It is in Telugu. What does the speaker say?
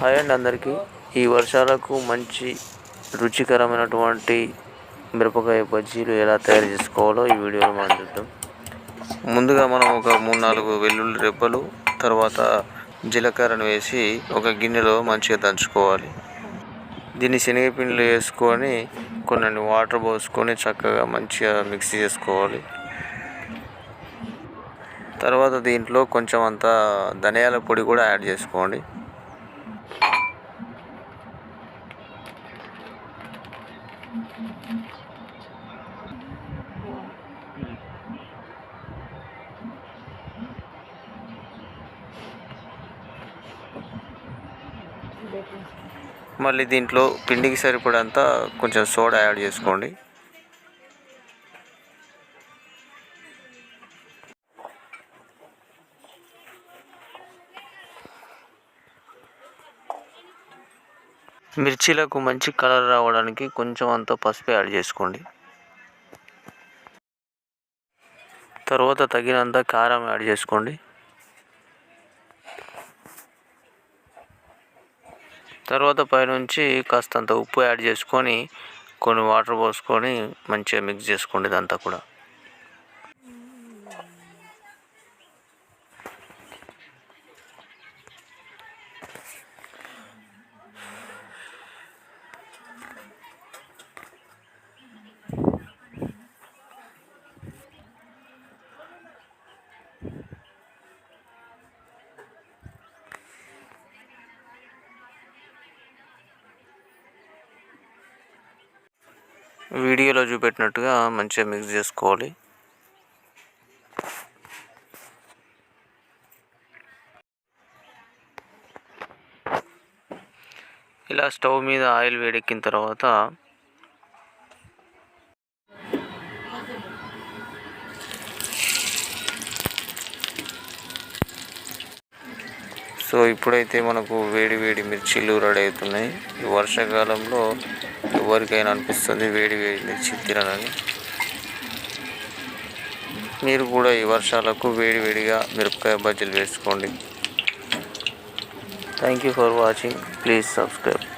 హాయ్ అండి అందరికీ. ఈ వర్షాలకు మంచి రుచికరమైనటువంటి మిరపకాయ బజ్జీలు ఎలా తయారు చేసుకోవాలో ఈ వీడియోలో మనం చూద్దాం. ముందుగా మనం ఒక మూడు నాలుగు వెల్లుల్లి రెబ్బలు తర్వాత జీలకర్రను వేసి ఒక గిన్నెలో మంచిగా దంచుకోవాలి. దీన్ని శనగపిండిలో వేసుకొని కొన్ని వాటర్ పోసుకొని చక్కగా మంచిగా మిక్స్ చేసుకోవాలి. తర్వాత దీంట్లో కొంచెం అంత ధనియాల పొడి కూడా యాడ్ చేసుకోండి. మళ్ళీ దీంట్లో పిండికి సరిపడంత కొంచెం సోడా యాడ్ చేసుకోండి. మిర్చీలకు మంచి కలర్ రావడానికి కొంచెం అంత పసుపు యాడ్ చేసుకోండి. తర్వాత తగినంత కారం యాడ్ చేసుకోండి. తర్వాత పైనుంచి కాస్తంత ఉప్పు యాడ్ చేసుకొని కొన్ని వాటర్ పోసుకొని మంచిగా మిక్స్ చేసుకోండి ఇదంతా కూడా. వీడియోలో చూపెట్టినట్టుగా మంచిగా మిక్స్ చేసుకోవాలి. ఇలా స్టవ్ మీద ఆయిల్ వేడెక్కిన తర్వాత సో ఇప్పుడైతే మనకు వేడి వేడి మిర్చీలు రెడీ అవుతున్నాయి. ఈ వర్షాకాలంలో ఎవరికైనా అనిపిస్తుంది వేడి వేడి మిర్చి తినాలని. మీరు కూడా ఈ వర్షాలకు వేడి వేడిగా మిరపకాయ బజ్జీలు వేసుకోండి. Thank you for watching please subscribe